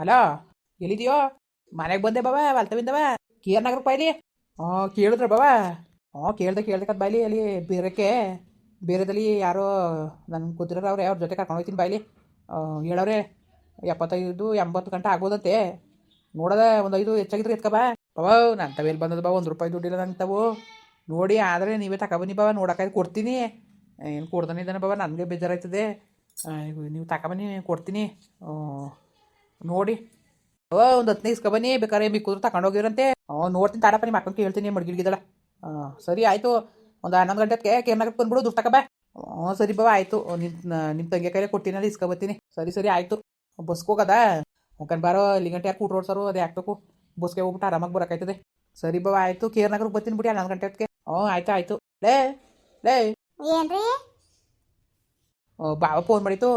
Hello, ಎಲ್ಲಿದೆಯೋ? ಮನೆಗೆ ಬಂದೆ ಬಾವ ಹೊಲ್ತವಿಂದವ ಕೇರ್ ನಗರ ಬಾಯ್ಲಿ ಹಾಂ, ಕೇಳಿದ್ರ ಬಾವ ಹಾಂ, ಕೇಳ್ದೆ ಕೇಳ್ದೆ ಕದ್ ಬಾಯ್ಲಿ ಅಲ್ಲಿ ಬೇರೆಕ್ಕೆ. ಬೇರೆದಲ್ಲಿ ಯಾರೋ ನನ್ನ ಗೊತ್ತಿರೋರು ಅವ್ರೆ, ಅವ್ರ ಜೊತೆ ಕರ್ಕೊಂಡು ಹೋಗ್ತೀನಿ ಬಾಯ್ಲಿ ಹೇಳವ್ರೆ, ಎಪ್ಪತ್ತೈದು, ಎಂಬತ್ತು ಗಂಟೆ ಆಗೋದಂತೆ ನೋಡೋದ, ಒಂದು ಐದು ಹೆಚ್ಚಾಗಿದ್ರೆ ಎತ್ಕ ಬಾ. ಬಾವ ನನ್ನ ತವೇಲಿ ಬಂದದ ಬಾ ಒಂದು ರೂಪಾಯಿ ದುಡ್ಡಿಲ್ಲ ನಂಗೆ ತಾವು. ನೋಡಿ, ಆದರೆ ನೀವೇ ತಗೊಬನ್ನಿ ಬಾವ ನೋಡೋಕ್ಕಾಯ್ತು ಕೊಡ್ತೀನಿ. ಏನು ಕೊಡ್ತಾನೆ ಇದ್ದಾನೆ ನನಗೆ ಬೇಜಾರಾಯ್ತದೆ. ನೀವು ತಗೊಬನ್ನಿ ಕೊಡ್ತೀನಿ. ನೋಡಿ. ಓ ಒಂದು ಹತ್ತನೇ ಇಸ್ಕೊ ಬನ್ನಿ ಬೇಕಾದ್ರೆ ಮಿಕ್ಕುದ್ರು ತಗೊಂಡೋಗಿರಂತೆ ಹ್ಞೂ ನೋಡ್ತೀನಿ ತಾಡಪ್ಪ ನಿಮ್ಮ ಅಕ್ಕಂಗೆ ಹೇಳ್ತೀನಿ ಮಡ್ಗಿಡ್ಗಿದಳ ಹಾಂ ಸರಿ ಆಯಿತು. ಒಂದು ಹನ್ನೊಂದು ಗಂಟೆಗೆ ಕೇಮ್ನಾಗ ಬಂದ್ಬಿಡು ದುಡ್ಡು ತಗೊಬಾ ಹ್ಞೂ ಸರಿ ಬಾವ ಆಯಿತು. ನಿಮ್ಮ ನಿಮ್ಮ ತಂಗಿ ಕೈಲೇ ಕೊಟ್ಟಿನಲ್ಲಿ ಇಸ್ಕೊಬತ್ತೀನಿ ಸರಿ ಸರಿ ಆಯಿತು. ಬಸ್ಕೋಗದ ಹೋಗದ? ಬಾರೋ ಇಲ್ಲಿ ಗಂಟೆ ಯಾರು ಸರ್ ರೋಡ್ಸರು ಅದೇ ಹಾಕ್ಬೇಕು ಬಸ್ಗೆ ಹೋಗ್ಬಿಟ್ಟು ಆರಾಮಾಗಿ ಬರೋಕ್ಕಾಯ್ತದೆ. ಸರಿ ಬಾವ ಆಯಿತು. ಕೇರ್ನಾಗಕ್ಕೆ ಬರ್ತೀನಿ ಬಿಡಿ ಹನ್ನೊಂದು ಗಂಟೆ ಹೊತ್ತಿಗೆ ಹ್ಞೂ ಆಯ್ತು ಆಯಿತು. ಲೇ ಲೇ. ಏನ್ರಿ? ಬಾವ ಫೋನ್ ಮಾಡಿತ್ತು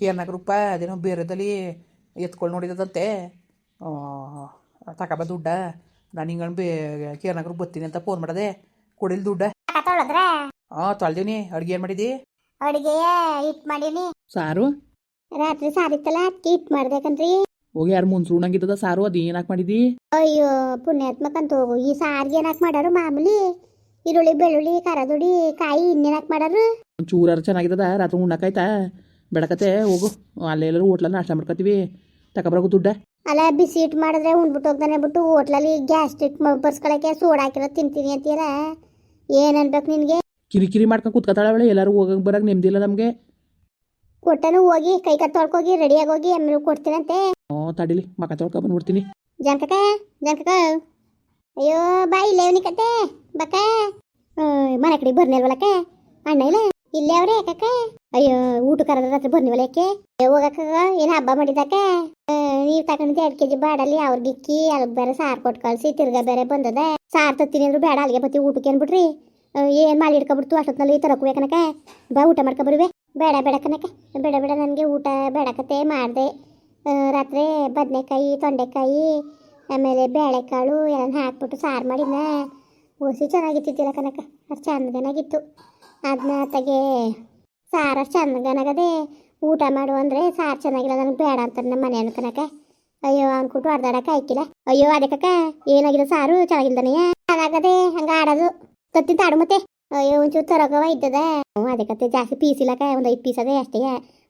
ಕೇರ್ನಗರಪ್ಪ ರೂಪ ಅದೇನೋ ಬೇರೆದಲ್ಲಿ ಎತ್ಕೊಂಡು ನೋಡಿದದಂತೆ ತಕಬ ದುಡ್ಡ ನಾನು ಹಿಂಗಂಡು ಬೇ ಕೇರ್ನಗರ್ ಬರ್ತೀನಿ ಅಂತ ಫೋನ್ ಮಾಡದೆ ಕೊಡಿಲ್ ದುಡ್ಡ. ಹಾ ತೊಳ್ದೀನಿ ಅಡುಗೆ ಏನು ಮಾಡಿದಿ? ಅಡಿಗೆಯ ಹಿಟ್ ಮಾಡೀನಿ ಸಾರು? ರಾತ್ರಿ ಸಾರಿತ್ತಲ್ಲ ಅದಕ್ಕೆ ಹಿಟ್ ಮಾಡ್ಬೇಕಂತ್ರಿ ಹೋಗಿ ಯಾರು ಮುನ್ಸು ಉಣ್ಣಂಗಿದ್ದದ ಸಾರು ಅದು ಏನಾಕ್ ಮಾಡಿದಿ? ಅಯ್ಯೋ ಪುಣ್ಯಾತ್ಮಕಂತ ಹೋಗು. ಈ ಸಾರಿಗೆ ಏನಾಕ್ ಮಾಡಾರು ಮಾಮೂಲಿ? ಈರುಳ್ಳಿ ಬೆಳ್ಳುಳ್ಳಿ ಖಾರದುಡಿ ಕಾಯಿ ಇನ್ನೇನಾಕ್ ಮಾಡಾರು? ಚೂರಾರು ಚೆನ್ನಾಗಿದ್ದದ ರಾತ್ರಿ ಉಣ್ಣಕ್ಕಾಯ್ತಾ ಬೆಳಕತ್ತೆ ಹೋಗು. ಅಲ್ಲೆಲ್ಲರೂ ಹೋಟ್ಲಲ್ಲಿ ನಾಷ್ಟ ಮಾಡ್ಕೊತೀವಿ. ತಗೊಬರೋಗು ದುಡ್ಡ. ಅಲ್ಲ ಬಿಸಿ ಹಿಟ್ ಮಾಡಿದ್ರೆ ಉಂಡ್ಬಿಟ್ಟು ಹೋಗ್ತಾನೆ ಬಿಟ್ಟು ಹೋಟ್ಲಲ್ಲಿ ಗ್ಯಾಸ್ಟ್ರಿಕ್ ಬರ್ಸ್ಕೊಳಕ್ಕೆ ಸೋಡಾ ಹಾಕಿರೋ ತಿಂತೀನಿ ಅಂತೀರ? ಏನ್ ಅನ್ಬೇಕು ನಿನ್ಗೆ? ಕಿರಿಕಿರಿ ಮಾಡ್ಕೊಂಡು ಕುತ್ಕೊತಾಳವಳೆ ಎಲ್ಲರೂ ಹೋಗಕ್ಕೆ ಬರಕ್ಕೆ ನೆಮ್ಮದಿಲ್ಲ ನಮಗೆ. ಕೊಟ್ಟನು ಹೋಗಿ ಕೈ ಕತ್ ತೊಳ್ಕೋಗಿ ರೆಡಿಯಾಗಿ ಹೋಗಿ ಆಮೇಲೆ ಕೊಡ್ತೀನಂತೆ. ಹ್ಞೂ ತಡಿಲಿ ಮಕ ತೊಳ್ಕೊ ಬಂದ್ಬಿಡ್ತೀನಿ. ಜನಕಕ ಜನಕಕ ಅಯ್ಯೋ ಬಾ ಇಲ್ಲೇ ಕತೆ. ಬಕ ಮನೆ ಕಡೆ ಬರ್ನಿಲ್ವಲಕ್ಕ ಅಣ್ಣ ಇಲ್ಲ? ಇಲ್ಲೇ ಅವ್ರೆ ಯಾಕಕ್ಕ ಅಯ್ಯೋ ಊಟ ಕರೆದ್ರ ಹತ್ರ ಬಂದಿವಲ್ಲ ಯಾಕೆ ಏ, ಹೋಗಕ್ಕ ಏನ್ ಹಬ್ಬ ಮಾಡಿದಾಕ? ನೀವ್ ತಗೊಂಡಿದ್ದೆ ಎರಡು ಕೆಜಿ ಬಾಡಲ್ಲಿ ಅವ್ರಿಗೆ ಇಕ್ಕಿ ಅಲ್ಲಿ ಬೇರೆ ಸಾರ್ ಕೊಟ್ಟು ಕಳ್ಸಿ ತಿರ್ಗಾ ಬೇರೆ ಬಂದದ. ಸಾರ್ ತತ್ತೀನಿ ಅಂದ್ರು ಬೇಡ ಅಲ್ಲಿಗೆ ಬತ್ತಿ ಊಟಕ್ಕೆ ಅನ್ಬಿಟ್ರಿ ಏನು ಮಾಡಿ ಇಟ್ಕೊಬಿಡ್ತು ಈ ತರಕು ಕನಕ ಬಾ ಊಟ ಮಾಡ್ಕೊ ಬರುವೆ. ಬೇಡ ಬೇಡ ಕನಕ ಬೇಡ ಬೇಡ ನನಗೆ ಊಟ ಬೇಡಕತೆ ಮಾಡಿದೆ. ರಾತ್ರಿ ಬದನೆಕಾಯಿ ತೊಂಡೆಕಾಯಿ ಆಮೇಲೆ ಬೇಳೆಕಾಳು ಎಲ್ಲ ಹಾಕ್ಬಿಟ್ಟು ಸಾರು ಮಾಡಿದ್ನ. ಓಸಿ ಚೆನ್ನಾಗಿತ್ತಿದ್ದಿಲ್ಲ ಕನಕ ಅಷ್ಟು ಚೆನ್ನಾಗಿತ್ತು ಅದನ್ನ ತೆಗೆ ಸಾರು ಚಂದಗನಗದೆ ಊಟ ಮಾಡು ಅಂದರೆ ಸಾರು ಚೆನ್ನಾಗಿಲ್ಲ ನನಗೆ ಬೇಡ ಅಂತಾರೆ ನಮ್ಮ ಮನೆ ಕನಕ ಅಯ್ಯೋ ಅನ್ಕೊಟ್ಟು ಅರ್ಧಾಡಕ್ಕೆ ಆಯ್ಕಿಲ್ಲ ಅಯ್ಯೋ ಅದಕ್ಕಕ್ಕ ಏನಾಗಿದೆ ಸಾರು? ಚೆನ್ನಾಗಿಲ್ದನೇ ಚೆನ್ನಾಗದೆ ಹಂಗೆ ಆಡೋದು. ತತ್ತಿ ತಾಡು ಮತ್ತೆ. ಅಯ್ಯೋ ಒಂಚೂರು ತರಗವ ಇದ್ದದ. ಹ್ಞೂ ಅದಕ್ಕತ್ತೆ ಜಾಸ್ತಿ ಪೀಸ್ ಇಲ್ಲಕ ಒಂದು ಐದು ಪೀಸ್ ಅದೇ ಅಷ್ಟೇ.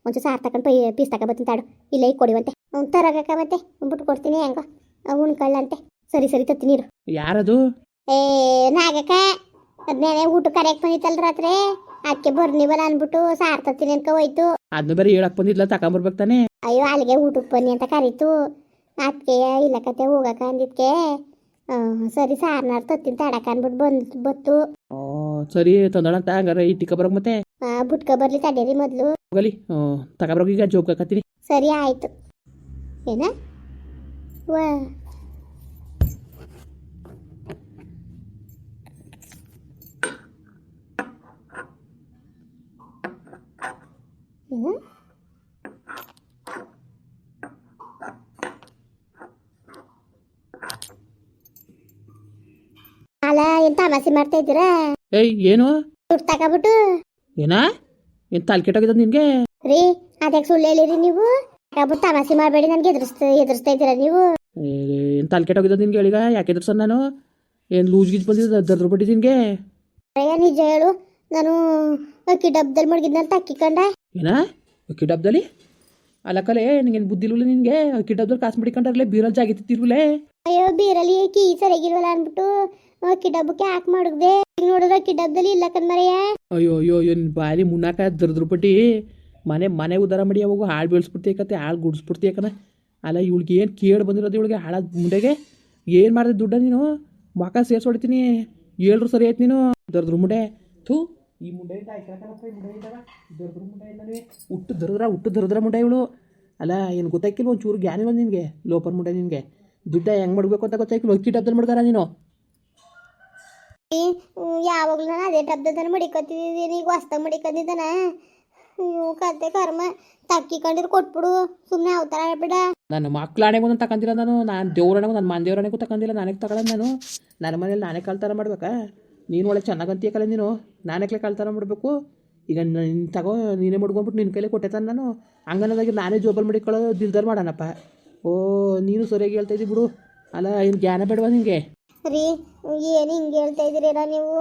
ಒಂಚೂರು ಸಾರು ತಗೊಂಡು ಪೈ ಪೀಸ್ ತಗೊಂಬತ್ತೀನಿ ತಾಡು. ಇಲ್ಲ ಈಗ ಕೊಡಿವಂತೆ ಹ್ಞೂ ತರಗಕ್ಕ ಮತ್ತೆ. ಬಿಟ್ಟು ಕೊಡ್ತೀನಿ ಹೆಂಗೋ. ಉಣ್ಕೊಳ್ಳಂತೆ ಸರಿ ಸರಿ ತತ್ತಿ ನೀರು. ಯಾರದು? ಏ ನಾಗಕ್ಕ. ಅದ್ನೇನೆ ಊಟ ಕರೆಯಕ್ಕೆ ಬಂದಿತ್ತಲ್ಲ ರಾತ್ರಿ. ಅದಕ್ಕೆ ಬರ್ನಿವಲ್ಲ ಅನ್ಬಿಟ್ಟು ಸಾರ್ ಅನ್ಕ ಹೋಯ್ತು. ಅದನ್ನ ಬೇರೆ ಹೇಳಕ್ ಬಂದಿದ್ಲ ತಗೊಂಬರ್ಬೇಕು ತಾನೆ? ಅಯ್ಯೋ ಅಲ್ಲಿಗೆ ಊಟಕ್ಕೆ ಬನ್ನಿ ಅಂತ ಕರೀತು. ಅದಕ್ಕೆ ಇಲ್ಲ ಕತೆ ಹೋಗಕ ಅಂದಿದ್ಕೆ. ಸರಿ ಸಾರ್ನಾರ್ ತತ್ತಿನ ತಡಕ ಅನ್ಬಿಟ್ಟು ಬಂದ್ ಬತ್ತು. ಓ ಸರಿ ತಂದಳಂತ ಹಂಗಾರೆ ಇಟ್ಟಿಕ ಬರೋಕ್ ಮತ್ತೆ? ಆ, ಬುಟ್ಕ ಬರ್ಲಿ ತಡೀರಿ ಮೊದ್ಲು. ಹೋಗಲಿ. ತಗೊಬರೋಕೆ ಈಗ ಜೋಬ್ ಹಾಕತ್ತೀನಿ ಸರಿ ಆಯ್ತು. ಏನ? ವಾ ಅಲ್ಲ ಏನ್ ಅಮಾಸಿ ಮಾಡ್ತಾ ಇದ್ದೀರಾ? ಏಯ್ ಏನು? ದುಡ್ಡು ತಗೊಬಿಟ್ಟು? ಏನಾ? ಏನು ತಲೆ ಕೆಟ್ಟೋಗಿದ ನಿನ್ಗೆ? ರೀ ಅದಕ್ಕೆ ಸುಳ್ಳು ಹೇಳಿರಿ ನೀವು? ತಗೊಬಿಟ್ಟು ತಮಾಷೆ ಮಾಡಬೇಡಿ ನನ್ಗೆ ಎದುರಿಸ್ತಾ ಎದುರಿಸ್ತಾ ಇದ್ದೀರಾ ನೀವು? ಏನು ತಲೆ ಕೆಟ್ಟೋಗಿದ ನಿನ್ಗೆ ಹೇಳಿಗ ಯಾಕೆ ಎದುರ್ಸನ್ ನಾನು? ಏನು ಲೂಸ್ ಗೀಜ್ ಬಂದಿದ್ದ ದರ್ದ್ರ ನಿನಗೆ? ಅಯ್ಯ ನಿಜ ಹೇಳು. ನಾನು ಅಕ್ಕಿ ಡಬ್ಬದಲ್ಲಿ ಅಕ್ಕಿ ಕಂಡ. ಏನ? ಅಕ್ಕಿ ಡಬ್ದಲ್ಲಿ? ಏ ನಿಂಗೇನು ಬುದ್ಧಿ ಇಲ್ವಲ್ಲ ನಿನಗೆ? ಅಕ್ಕಿ ಡಬ್ದಲ್ಲಿ ಕಾಸು ಮಡಿಕೊಂಡ್ರಲ್ಲೇ ಬೀರಲ್ಲಿ ತಿರುಲೇ ಅಯ್ಯೋ ಬೀರಲ್ಲಿ ಕೀ ಸರಿಗಿಲ್ವಲ್ಲ ಅಂದ್ಬಿಟ್ಟು ಅಕ್ಕಿ ಡಬ್ಬಕ್ಕೆ ಹಾಕಿ ಮಡಗ್ದೆ ಈಗ ನೋಡಿದ್ರೆ ಅಕ್ಕಿ ಡಬ್ಬದಲ್ಲಿ ಇಲ್ಲ ಕಣ್ಮರೆಯ ಅಯ್ಯೋ ಅಯ್ಯೋ ಏನು ಬಾರಿ ಮುನ್ನಾಕ ದರ್ದ್ರ ಪಟ್ಟಿ ಮನೆ ಮನೆ ಉದ್ದಾರ ಮಾಡಿ ಅವಾಗ ಹಾಳು ಬೆಳೆಸ್ಬಿಡ್ತಿ ಕತೆ ಹಾಳು ಗುಡಿಸ್ಬಿಡ್ತಿ ಯಾಕನ ಅಲ್ಲ ಇವಳಿಗೆ ಏನು ಕೇಳಿ ಬಂದಿರೋದು ಇವಳಿಗೆ? ಹಾಳಾದ ಮುಂಡೆಗೆ? ಏನು ಮಾಡಿದೆ ದುಡ್ಡ ನೀನು? ಮಕ ಸೇರ್ಸಿ ಹೊಡಿತೀನಿ ಏಳ್ರು ಸರಿ ಆಯ್ತು ನೀನು? ದರ್ದ್ರ ಮುಂಡೆ ಥೂ. ಈ ಮುಂಡೆ ಇಂದ ಆಯ್ಕಳಕ್ಕಲ್ಲಪ್ಪ ಈ ಮುಂಡೆ ಇದ್ದಾವ ದರ್ದ್ರ ಮುಂಡೆ ಇಲ್ಲನೇ ಹುಟ್ಟು ದರ್ದ್ರ ಹುಟ್ಟು ದರ್ದ್ರ ಮುಂಡೆ ಇವಳು. ಅಲ್ಲ ಏನು ಗೊತ್ತಾಯ್ಕಿಲ್ಲ ಒಂಚೂರು ಜ್ಞಾನ ಬಂದು ನಿನಗೆ ಲೋಪರ್ ಮುಂಡೆ ನಿನಗೆ. ದುಡ್ಡ ಹೆಂಗೆ ಮಾಡಬೇಕು ಅಂತ ಗೊತ್ತಾಯ್ಕಿಲ್ಲ ಅಕ್ಕಿ ಡಬ್ಬದಲ್ಲಿ ಮಾಡ್ಗಾರ ನೀನು. ಯಾವಾಗಲೂ ನಾನು ಅದೇ ಡಬ್ಬದಲ್ಲಿ ಮಡಿಕೊತಿದ್ದೀನಿ ಈಗ ವಸ್ತ ಮಡಿಕೊಂಡಿದ್ದಾನ ಅಯ್ಯೋ ಕತೆ ಕರ್ಮ. ತಕ್ಕಿಕೊಂಡಿರು ಕೊಟ್ಬಿಡು ಸುಮ್ಮನೆ ಅವತಾರ ಬಿಡ ನನ್ನ ಮಕ್ಳ ಹಣೆಗೂ ನಾನು ತಗೊಂಡಿಲ್ಲ ನಾನು ನಾನು ದೇವ್ರಣೆಗೂ ನನ್ನ ಮನೆ ದೇವ್ರಣೆಗೂ ತಗೊಂಡಿಲ್ಲ ನನಗೆ ತಗೊಳ್ಳೋದು ನಾನು. ನನ್ನ ಮನೇಲಿ ನಾನೇ ಕಲ್ತಾರ ಮಾಡ್ಬೇಕಾ? ನೀನು ಒಳ್ಳೆ ಚೆನ್ನಾಗಂತೀಯಕಲ್ಲ ನೀನು? ನಾನೇಕ್ಲೆ ಕಳ್ತನ ಮಾಡಬೇಕು? ಈಗ ನೀನು ತಗೋ ನೀನೇ ಮುಡ್ಕೊಂಬಿಟ್ಟು ನಿನ್ನ ಕೈಲೇ ಕೊಟ್ಟೆ ತಾನೆ ನಾನು? ಹಂಗನ್ನೋದಾಗಿ ನಾನೇ ಜೋಬಲ್ ಮಡಿಕೊಳ್ಳೋ ದಿಲ್ದಾರ್ ಮಾಡೋಣಪ್ಪ. ಓ ನೀನು ಸರಿಯಾಗಿ ಹೇಳ್ತಾ ಇದ್ದಿ ಬಿಡು. ಅಲ್ಲ ಏನು ಜ್ಞಾನ ಬೇಡವಾ ನಿನಗೆ ರೀ ಏನು ಹಿಂಗೆ ಹೇಳ್ತಾ ಇದ್ದೀರಾ ನೀವು?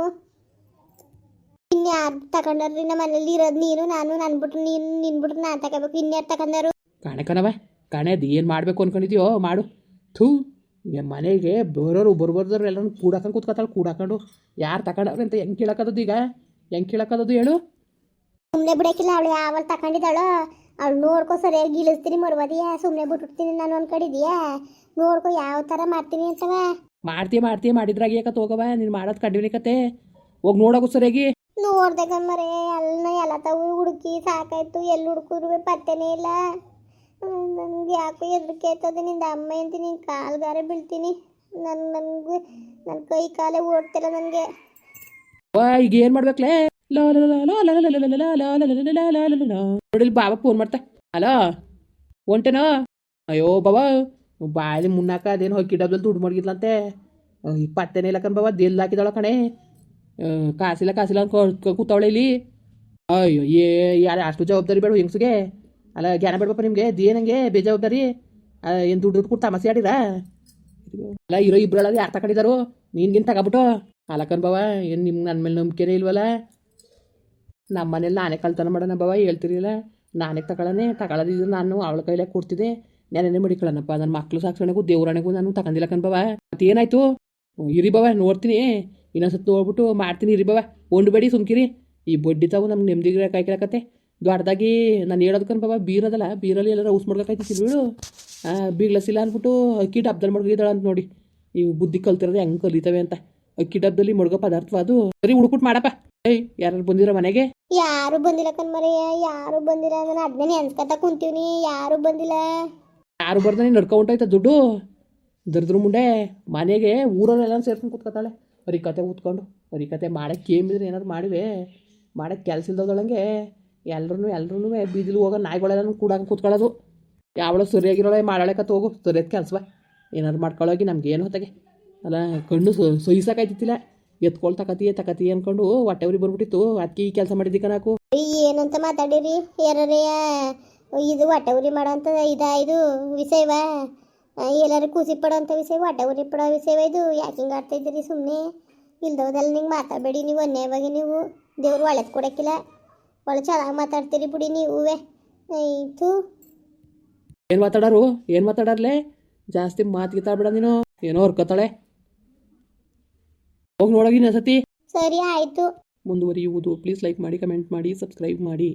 ಇನ್ಯಾರು ತಗೊಂಡಾರ್ರಿ ನಮ್ಮ ಮನೇಲಿ ಇರೋದು ನೀನು ನಾನು ನನ್ನ ಬಿಟ್ಟು ನೀನು ನಿನ್ ಬಿಟ್ಟು ನಾನು ತಗೋಬೇಕು. ಇನ್ಯಾರು ತಗೊಂಡಾರು? ಕಾಣೆ ಕಣವ ಕಾಣೆ ಅದು ಏನು ಮಾಡಬೇಕು ಅನ್ಕೊಂಡಿದ್ಯೋ ಮಾಡು. ಥೂ. ಈಗ ಮನೆಗೆ ಬರೋರು ಬರ್ಬಾರ್ದವ್ರು ಎಲ್ಲರೂ ಕೂಡಾಕೊಂಡು ಕೂತ್ಕೊತಾಳೆ ಕೂಡಾಕೊಂಡು ಯಾರು ತಗೊಂಡವ್ರೆ ಅಂತ ಹೆಂಗೆ ಕೇಳಕ್ಕದದು ಈಗ? ಹೆಂಗೆ ಕೇಳಕ್ಕದದು ಹೇಳು? ಸುಮ್ಮನೆ ಬಿಡಕ್ಕಿಲ್ಲ ಅವಳು ಯಾವಾಗ ತಗೊಂಡಿದ್ದಾಳೋ ಅವಳು ನೋಡ್ಕೊ ಸರಿಯಾಗಿ ಇಳಿಸ್ತೀನಿ ಮರ್ಬೋದಿಯಾ ಸುಮ್ಮನೆ ಬಿಟ್ಬಿಡ್ತೀನಿ ನಾನು ಅನ್ಕೊಂಡಿದ್ಯಾ ನೋಡ್ಕೊ ಯಾವ ಥರ ಮಾಡ್ತೀನಿ ಅಂತವ. ಮಾಡ್ತೀಯ ಮಾಡ್ತೀಯ ಮಾಡಿದ್ರಾಗ ಯಾಕೆ ಹೋಗವ ನೀನು ಮಾಡೋದು ಕತೆ. ಹೋಗಿ ನೋಡೋಕು ಸರಿಯಾಗಿ ನೋಡ್ದೆ ಮರೇ ಅಲ್ಲ ಎಲ್ಲ ತಾವು ಹುಡುಕಿ ಸಾಕಾಯ್ತು ಎಲ್ಲಿ ಹುಡುಕಿದ್ರು ಪತ್ತೆನೇ ಇಲ್ಲ. ನನಗೆ ಯಾಕೆ ಹೆದರಿಕೆ ಆಯ್ತದೆ ನಿಂದ ಅಮ್ಮ ಅಂತ ನಿನ್ನ ಕಾಲ್ಗಾರ ಬೀಳ್ತೀನಿ ನನ್ನ ನನಗೆ ನನ್ನ ಕೈ ಕಾಲೇ ಓಡ್ತಿಲ್ಲ ನನಗೆ ವಾ ಈಗ ಏನು ಮಾಡ್ಬೇಕ್ಲೇ ಲಾ ಲಾ ಲಾ ಲಾ ಲಾ ಲಾ ಲಾ ಲಾ ಲಾ ಲಾ ಲಾ ಲಾ ಲಾ ಬಾಬಾ ಫೋನ್ ಮಾಡ್ತಾ ಹಲೋ ಒಂಟೇನೋ ಅಯ್ಯೋ ಬಾಬಾ ಬಾಯಲ್ಲಿ ಮುನ್ನಾಕ ಅದೇನು ಹೊಕ್ಕಿ ಡಬ್ಬಲ್ಲಿ ದುಡ್ಡು ಮಡಗಿದ್ಲಂತೆ ಈ ಪತ್ತೆನೇ ಇಲ್ಲ ಕಣ್ ಬಾಬಾ ದೆಲ್ ಹಾಕಿದಳ ಕಣೆ ಕಾಸಿಲ್ಲ ಕಾಸಿಲ್ಲ ಕೂತವಳೆ ಇಲ್ಲಿ ಅಯ್ಯೋ ಏ ಯಾರು ಅಷ್ಟು ಜವಾಬ್ದಾರಿ ಬೇಡ ಹೆಂಗ್ಸಿಗೆ ಅಲ್ಲ, ಜ್ಞಾನ ಬೇಡಪ್ಪ ನಿಮಗೆ. ದೇನಂಗೆ ಬೇಜವಾಬ್ದಾರಿ? ಏನು ದುಡ್ಡು ದುಡ್ಡು ಕೊಟ್ಟು ತಮಾಸೆ ಆಡಿರಾ ಅಲ್ಲ, ಇರೋ ಇಬ್ಬರೊಳಗೆ ಯಾರು ನೀನ್ ನೀನ್ಗಿನ್ ತಗೊಬಿಟ್ಟು. ಅಲಕನ್ ಬಾವ, ಏನು ನಿಮ್ಗೆ ನನ್ನ ಮೇಲೆ ನಂಬಿಕೆನೇ ಇಲ್ವಲ್ಲ? ನಮ್ಮ ಮನೇಲಿ ನಾನೇ ಕಳ್ತನ ಮಾಡೋಣ ಬಾವ, ಹೇಳ್ತಿರಲಿಲ್ಲ. ನಾನೇ ತಗೊಳ್ಳನೆ ತಗೊಳ್ಳೋದಿದ್ರು ನಾನು ಅವಳ ಕೈಲೇ ಕೊಡ್ತಿದ್ದೆ. ನೆನೆನೆ ಮಡಿಕೊಳ್ಳೋಣಪ್ಪ ನನ್ನ ಮಕ್ಕಳು ಸಾಕ್ಷಣೆಗೂ ದೇವ್ರಣೆಗೂ ನಾನು ತಗೊಂಡಿಲ್ಲ ಬಾವ. ಮತ್ತೇನಾಯ್ತು? ಇರಿ ಬಾವ, ನೋಡ್ತೀನಿ. ಇನ್ನೊಂದ್ಸತ್ತು ನೋಡ್ಬಿಟ್ಟು ಮಾಡ್ತೀನಿ, ಇರಿ ಬಾವ. ಒಂಡ್ಬೇಡಿ ಸುಮ್ಕಿರಿ. ಈ ಬಡ್ಡಿ ತಾವು ನಮ್ಗೆ ನೆಮ್ಮದಿಗೆ ಕಾಯ್ಕಿರಕತ್ತೆ ದೊಡ್ಡದಾಗಿ ನಾನು ಹೇಳೋದಕ್ಕನ್ ಬಾಬಾ ಬೀರದಲ್ಲ ಬೀರಲ್ಲಿ ಎಲ್ಲಾರ ಊಸ್ ಮಾಡ್ಬೇಕಾಯ್ತು ಬಿಡು ಬೀಗ್ಲಸಿಲ್ಲ ಅಂದ್ಬಿಟ್ಟು ಅಕ್ಕಿ ಡಬ್ದಲ್ಲಿ ಮಡ್ಗಿದ್ದಾಳೆ ಅಂತ ನೋಡಿ. ಈ ಬುದ್ಧಿ ಕಲ್ತಿರೋದು ಹೆಂಗೆ ಕಲಿತವೆ ಅಂತ. ಅಕ್ಕಿ ಡಬ್ದಲ್ಲಿ ಮಡ್ಗೋ ಪದಾರ್ಥ ಅದು? ಸರಿ ಹುಡುಕ್ಬಿಟ್ಟು ಮಾಡಪ್ಪ. ಏಯ್ ಯಾರು ಬಂದಿರೋ ಮನೆಗೆ? ಯಾರು ಬಂದಿಲ್ಲ ಕಣ್ಮರಿ ಯಾರು ಬಂದಿಲ್ಲ ನಾನು ಅದನ್ನೇ ಅನ್ಸ್ಕತ ಕುಂತೀವಿ ಯಾರು ಬಂದಿಲ್ಲ? ಯಾರು ಬರ್ದ ನೀನು ನಡ್ಕೊಂಡಾಯ್ತ ದುಡ್ಡು? ದರ್ದ್ರ ಮುಂಡೆ ಮನೆಗೆ ಊರವರೆಲ್ಲ ಸೇರ್ಕೊಂಡು ಕೂತ್ಕೊತಾಳೆ. ಕತೆ ಕೂತ್ಕೊಂಡು ಕತೆ ಮಾಡಕ್ಕೆ ಏಮಿದ್ರೆ ಏನಾದ್ರು ಮಾಡಿವೆ. ಮಾಡಕ್ಕೆ ಕೆಲಸ ಇಲ್ದವಳಂಗೆ ಎಲ್ರೂ ಎಲ್ಲರೂ ಬೀದಿಲಿ ಹೋಗೋ ನಾಯಿಗಳೆಲ್ಲ ಕೂಡಂಗೆ ಕೂತ್ಕೊಳ್ಳೋದು. ಯಾವಳು ಸರಿಯಾಗಿರೋಳೆ ಮಾಡಾಳೆ ಹೋಗು ಸರಿಯಾದ ಕೆಲಸವ ಏನಾದ್ರು ಮಾಡ್ಕೊಳ್ಳೋಗಿ ನಮ್ಗೆ ಏನು ಹೊತ್ತಾಗೆ? ಅಲ್ಲ, ಕಣ್ಣು ಸಹಿಸಕ್ಕಾಯ್ತಿತ್ತಿಲ್ಲ ಎತ್ಕೊಳ್ ತಕತಿ ತಕತಿ ಅನ್ಕೊಂಡು ಹೊಟ್ಟೆ ಬರ್ಬಿಟ್ಟಿತ್ತು. ಅದಕ್ಕೆ ಈ ಕೆಲಸ ಮಾಡಿದ್ದಿ ಕನಾಕು ಏನಂತ ಮಾತಾಡಿರಿ? ಯಾರೇ ಇದು ಹೊಟ್ಟೆ ಉರಿ ಮಾಡೋಂಥ ಇದ, ಇದು ವಿಷಯವ? ಎಲ್ಲರೂ ಖುಷಿ ಪಡೋಂಥ ವಿಷಯ ಹೊಟ್ಟೆ ಉರಿ ಪಡೋ ವಿಷಯವ ಇದು? ಯಾಕೆ ಹಿಂಗೆ ಆಡ್ತಾ ಇದ್ದೀರಿ ಸುಮ್ಮನೆ ಇಲ್ದೋದಲ್ಲ ನಿಂಗೆ ಮಾತಾಡಬೇಡಿ ನೀವು, ಅನ್ಯಾಯವಾಗಿ ನೀವು. ದೇವ್ರು ಒಳ್ಳೇದು ಕೊಡೋಕ್ಕಿಲ್ಲ. ಒಳ್ಳೆ ಚೆನ್ನಾಗಿ ಮಾತಾಡ್ತೀರಿ ಬಿಡಿ ನೀವೇ ಆಯಿತು ಏನು ಮಾತಾಡೋರು? ಏನು ಮಾತಾಡರ್ಲೆ? ಜಾಸ್ತಿ ಮಾತು ಗೀತಾಡ್ಬೇಡ ನೀನು. ಏನೋ ಹೊರ್ಕೋತಾಳೆ. ಹೋಗಿ ನೋಡೋಗಿ ಸತಿ ಸರಿ ಆಯಿತು. ಮುಂದುವರಿಯುವುದು. ಪ್ಲೀಸ್ ಲೈಕ್ ಮಾಡಿ ಕಮೆಂಟ್ ಮಾಡಿ ಸಬ್ಸ್ಕ್ರೈಬ್ ಮಾಡಿ.